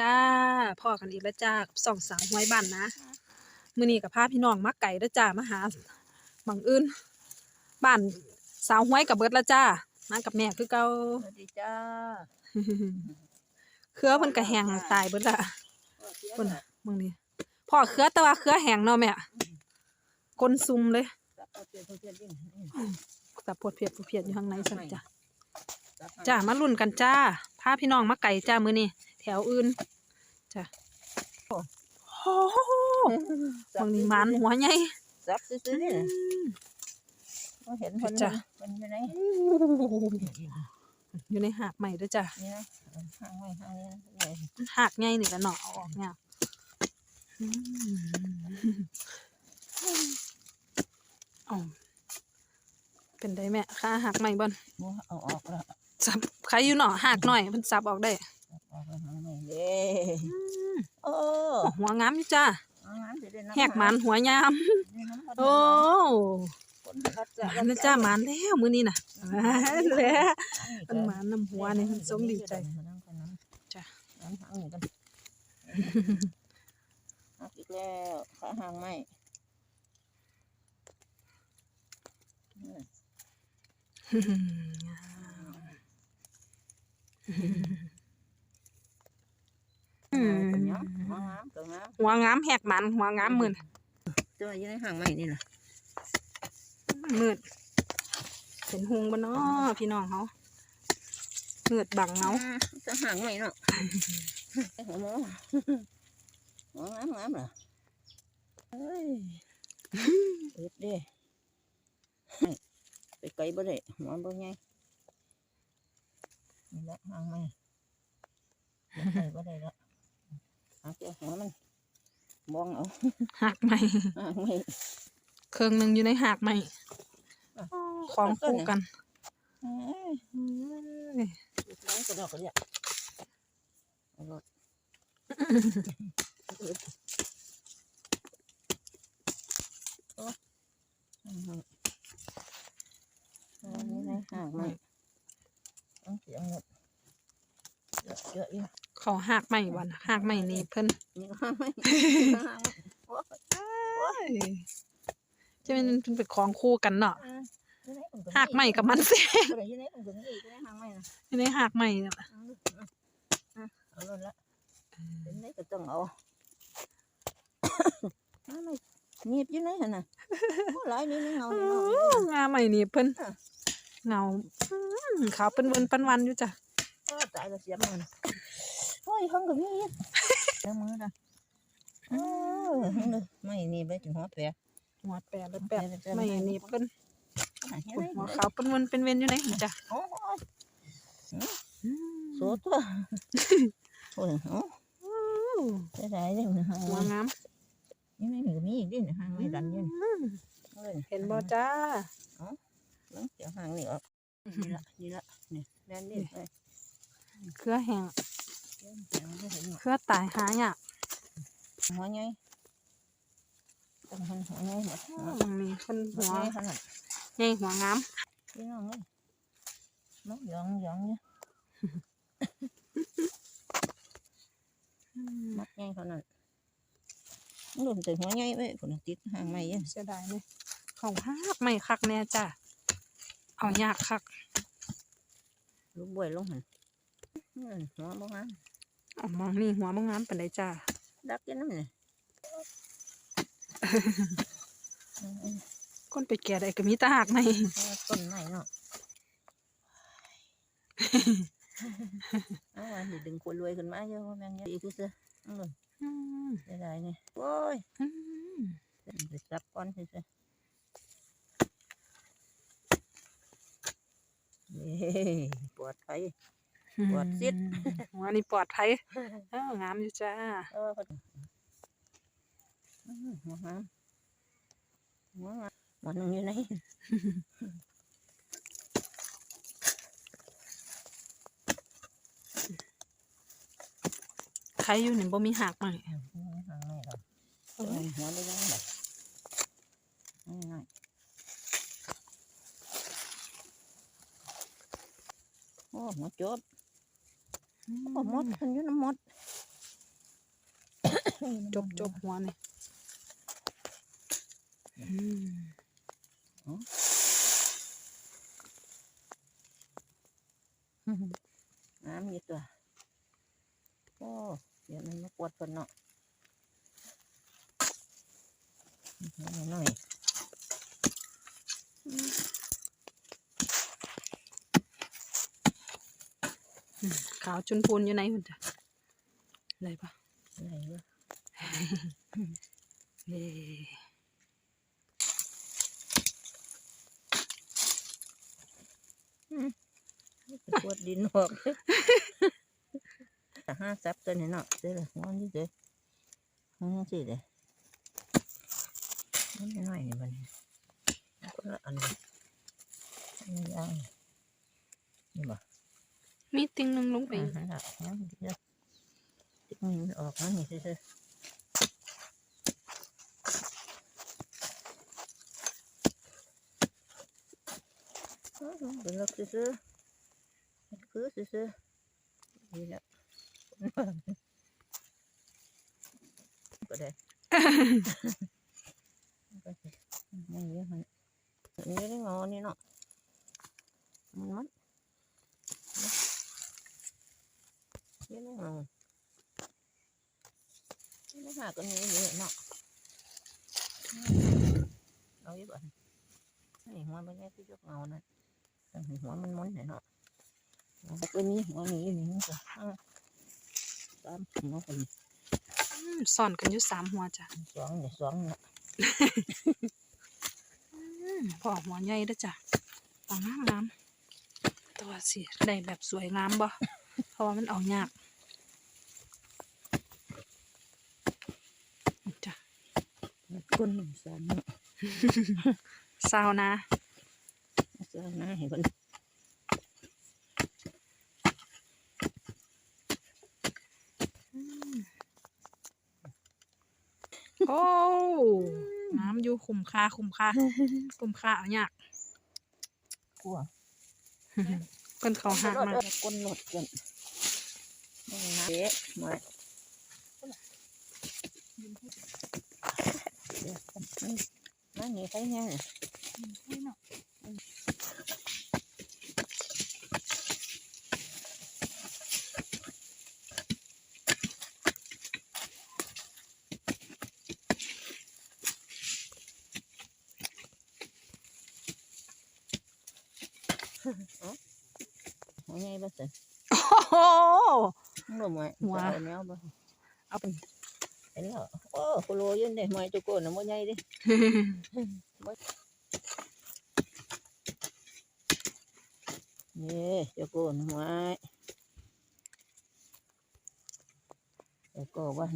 จ้าพ่อกันอีกแล้วจ้ากับสองสาวห้วยบ้านนะมื้อนี้กับพาพี่น้องมาไก่แล้วจ้ามาหาบังอื่นบ้านสาวห้วยกับเบิดแล้วจ้ามากับแม่คือเก่าสวัสดีจ้าเครือเพิ่นก็แห้งตายเบิดละคเพิ่นนน่ะมึงนี่พ่อเครือแต่ว่าเครือแห้งเนาะแม่ก้นซุ่มเลยเอาเปลี่ยนเอาเปลี่ยนยิ่งแต่ปวดเพียดปวดเพียดอยู่ข้างในสั่นจ้ะจับให้จ้ามาลุ้นกันจ้าพาพี่น้องมาไก่จ้ามื้อนี้ แถวอื่นจ้ะโอ้โหจัมึงนี่หมันหัวใหญ่จับซื้อๆนี่นะบ่เห็นคนจ้ะมันอยู่ไหนอยู่ในหากใหม่ด้วยจ้ะนี่นะห่างไว้ห่างนี่นะนี่หากใหญ่นี่ก็เนาะเอาออกเนี่ยอืมเอาเป็นได้แม่ค่าหักใหม่บ่นบ่เอาออกแล้วสับใครอยู่เนาะหักหน่อยเพิ่นสับออกได้ จับออกแล้วห่างไว้เด้อืมโอ้หัวงามอยู่จ้าเอาน้ำสิได้น้ำแหกหมันหัวยามได้น้ำมันโอ้คนรัดจะอันนั้นจ้าหมันแล้วมื้อนี้น่ะแล้วอัมันหมันน้ำหัวนี่มันสมดีใจจ้ะน้ำหางนี่กันหักอีกแล้วขาห่างไหมอืม เป็นหยังหัวงามตัวงามหัวงามแหกหมันหัวงามมืดตัวอยู่ในห่างไหมนี่ล่ะมืดเป็นหุงบ่เนาะพี่น้องเขามืดบังเงาจะห่างไหมเนาะหัวหมูหัวงามงามเหรอเฮ้ยเอ็ดเด้ให้ไปไกลบ่ได้หัวบ่ใหญ่นี่ละห่างไหมบ่ไปบ่ได้ละ เอาเจ้าหัวมันมองเอาหักใหม่ห่างไหมเครื่องหนึ่งอยู่ในหักใหม่อะของคู่กันเอ้ยอืมน้องกระดอกกระเดียเอารถโอ้ห่างไหมอันนี้นะห่างไหมต้องเสียงหมดเยอะเยอะอยู่ เขาหักใหม่วันหักใหม่นี่เพิ่นนี่ก็ห่างไหมห่างไหมโอ้ยจะเป็นเพิ่นเป็นของคู่กันเนาะอ่าอยู่ไหนผมก็หักใหม่กับมันเซ่อยู่ไหนอยู่ไหนผมก็นี่อยู่ไหนห่างไหมนะอยู่ในหักใหม่เนี่ยเอาเอาเอารถละเป็นไหนก็ต้องเอาเอาไม่หนีบอยู่ไหนหั่นน่ะโอ้หลายนี่นี่เงานี่เงานี่งาใหม่นี่เพิ่นเงาอืมขาวเป็นเวินปันวันอยู่จ้ะโอ้ตายแล้วเสียมัน โอ้ยห้องก็มีอีกเดี๋ยวมือนะโอ้ยห้องนึงไม่นี่ไปถึงหัวแปะหัวแปดแล้วแปดไม่นี่เพิ่นไหนเห็นหัไหมวขาวเป็นเวินเป็นเวนอยู่ไหนจ้ะโอ้ยอืมโสดตัวโอ้ยโอ้อู้ได้ได้เลยห้างหัวงามยังไงมันก็มีอีกดิห้างไม่ดันอยังอืมเห็นบ่จ้าแล้วเดี๋ยวห่างนี่ออกนี่ละนี่ละนี่แดนนี่เลยเครือแห้ง เดี๋ยวเดี๋ยวไม่เห็นหรอกเครือตายหายากหัวไงต้องหันหัวไงหมดอืมมีคนหัหัววไงขนาดใหญ่หัวงามพี่น้องเลยน้องหยองหยองเนี่ยมัดไงขนาดมันหล่นแต่หัวไงไว้ผลติดห่างไม่ยังเสียดายเลยเขาหักไม่คักแน่จ้ะเอายากคักลูกบวยลงหันอืมหัวบ้งงาม เอามองนี่หัวบ่งามปานใดจ้าดักกินน้ำเนี่ยคนไปแก่ได้ก็มีแตาหักไม่ต้นไม้เนาะเอาวันนี้ดึงคนรวยขึ้นมาเยอะว่าแม่งเยอะอีกคือเสือเอาเลยอืมได้ได้เนี่ยโอ้ยอืมไปจับก้อนคือเสือเย้ปวดไฟ ปวดซิดหัวนี่ปลอดภัยเอ้างามอยู่จ้าเออเขาอืมหัวงามหัวงามหมอนอยู่ไหนใครอยู่นี่บ่มีหักมาอืมหัวหางไม่หรอกเอ้ยหัวได้ยังไงง่ายโอ้หัวจบ โอ้หมดคนอยู่น้ำหมดจบจบหัวนี่อืมน้ำอยู่ตัว โอ้เดี๋ยวมันมาปวดคนเนาะน้อยหน่อย ขาวจุนพูนอยู่ไหนคุณจ้ะอะไรปะอะไรเยอะเย่ปวดดินออกแต่ห้าซับตัวนี้เนาะเดี๋ยวเลยงอนนี่เดี๋ยวงอนสิเดี๋ยวนี่น้อยนี่มันคนละอันนี้นี่ย่างนี่บ่ มีติงหนึ่งลงไปไปหาหลักงั้นเดี๋ยวติ๊กมันออกมานี่ซื่อเป็นลักซื่อคือซื่อๆดีแล้วก็ได้ก็ได้ไม่เยอะมันนี่ได้งอนี่เนาะมันมั นเยอะได้งอไม่หากันนี้นี่เนาะเอาอีกบ่นี่หัวมันแค่ที่ยกเงานั่นแต่หัวมันม้วนหน่อยเนาะตัวนี้หัวนี้นี่มันก็ตามหัวคนอืมซ่อนกันอยู่สามหัวจ้ะสองเนี่ยสองเนาะอืมพอหัวใหญ่เด้อจ้ะเอางามงามตัวสิได้แบบสวยงามบ่เพราะว่ามันเอายากจ้ะ ก้นสามเนาะซาวนะสามนะเห็นคนโอ้น้ำอยู่คุ้มค่าคุ้มค่าคุ้มค่าเอายากกลัวเพิ่นเขาหักมาก้นหลดกันนี่นะเอ๊ะมา เดี๋ยวกันนี่มาหนีไปไอ้โหมึงรู้ไหมหัวจะเอาแนวบ้าเอาไปเห็นแล้วโอ้โคโลยืนเด้หมอยจุกโกนนะหัวใหญ่ดินี่จุกโกนหัวจุกโกวัน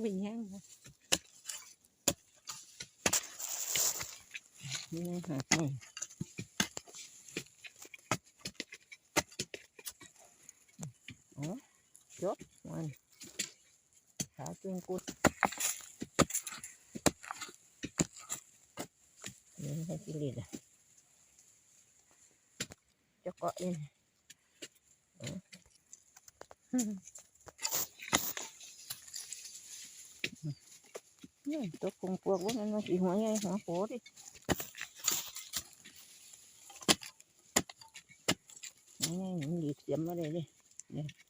เป็นยังไงนี่ไงหักนี่โอ้ยกมันขาจุงกุดนี่ให้กิริดอะจะเกาะเล่น โอ้นี่ตัวคงปวกว่ามันมาสีหัวใหญ่หัวโผดิหัวใ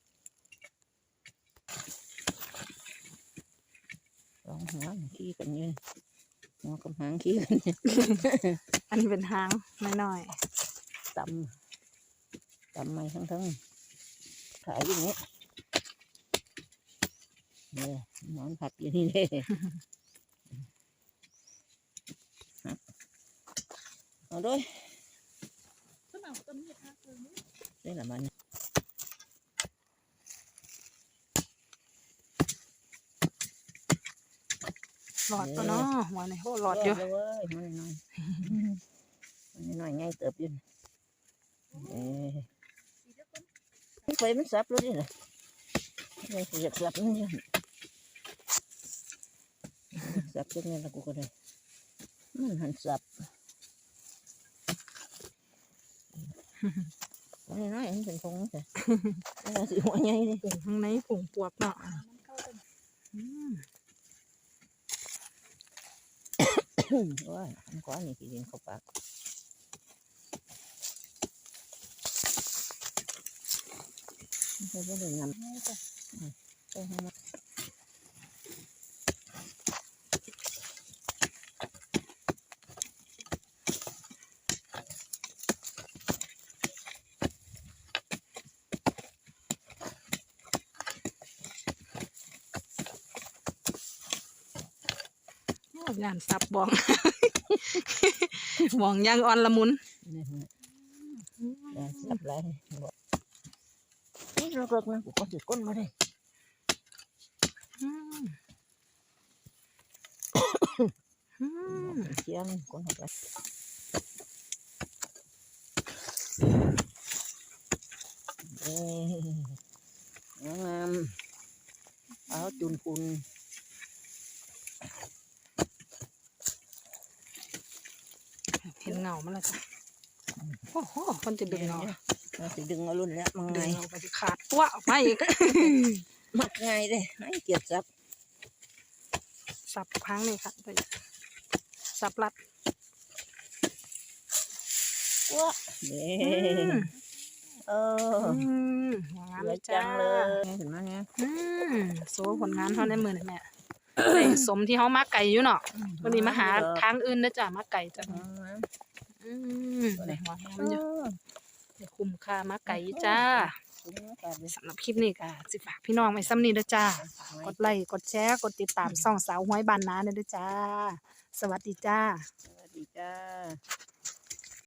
หญ่มันดีเสียมมาเลยดิเนี่ยสองหัวมันขี้กันอยืนหัวกับหางขี้กันเนี่ยอันนี้เป็นหางน้อยตำตำไม่ทั้งทั้งขายอย่างนี้เนี่ยหมอนผัดอยู่นี่เลยเอาด้วยนี่แหละมัน หลอดปะเนาะหัวนี่โหหลอดเยอะเลยเว้ยมันน้อยมันน้อยง่ายเติบอยืนเอ้ยไปมันสับแล้วนี่แหละไม่เสียบสับนี่ยสับตรงนี้ละกูก็ได้มันหันสับวันนี้น้อยมันเป็นคงแต่เวลาสิหัวใหญ่ดิเป็นข้างในผงปวกเนาะ อืม ว้ยอันก้อนนี่กินเข้าปากไม่ใช่ว่าเรื่องงำไปให้ ย่านสับบอง บองย่างอ่อนละมุนนี่ฮะอย่าสับไรบอกนี่เราเลิกนะกูก็จะก้นมาได้อืมอืมเชียงก้นเข้าไปเอ้ยงามเอาจุนคุณ ห็นเงามันแล้วจ้ะโอ้โหคนจะดึงเงาเราสิดึงเอารุ่นแล้วมังไงดึงเงาไปที่ขาดตัวออกมาอีกมักง่ายเลยให้เกียรติทรัพย์สับครั้งนี้ค่ะตัวอย่างสับรัดว้าเด้อืมเอออืมอย่างนั้นสเลวยยจัจ้างเลยเห็นไหมเนี่ยอืมโซ่ผลงานเขาในมือนี่แม่ ได้สมที่เขามาไก่อยู่เนาะวันนี้มาหาทางอื่นนะจ้ะมาไก่จ้ะอืมได้หัวแฮมอยู่ได้คุ้มค่ามาไก่อยู่จ้าสำหรับคลิปนี้ก็สิฝากพี่น้องไว้ซ้ำนี้เด้อจ้า กดไลค์ กดแชร์ กดติดตามส่องสาวห้วยบานนาเด้อจ้า สวัสดีจ้า สวัสดีจ้า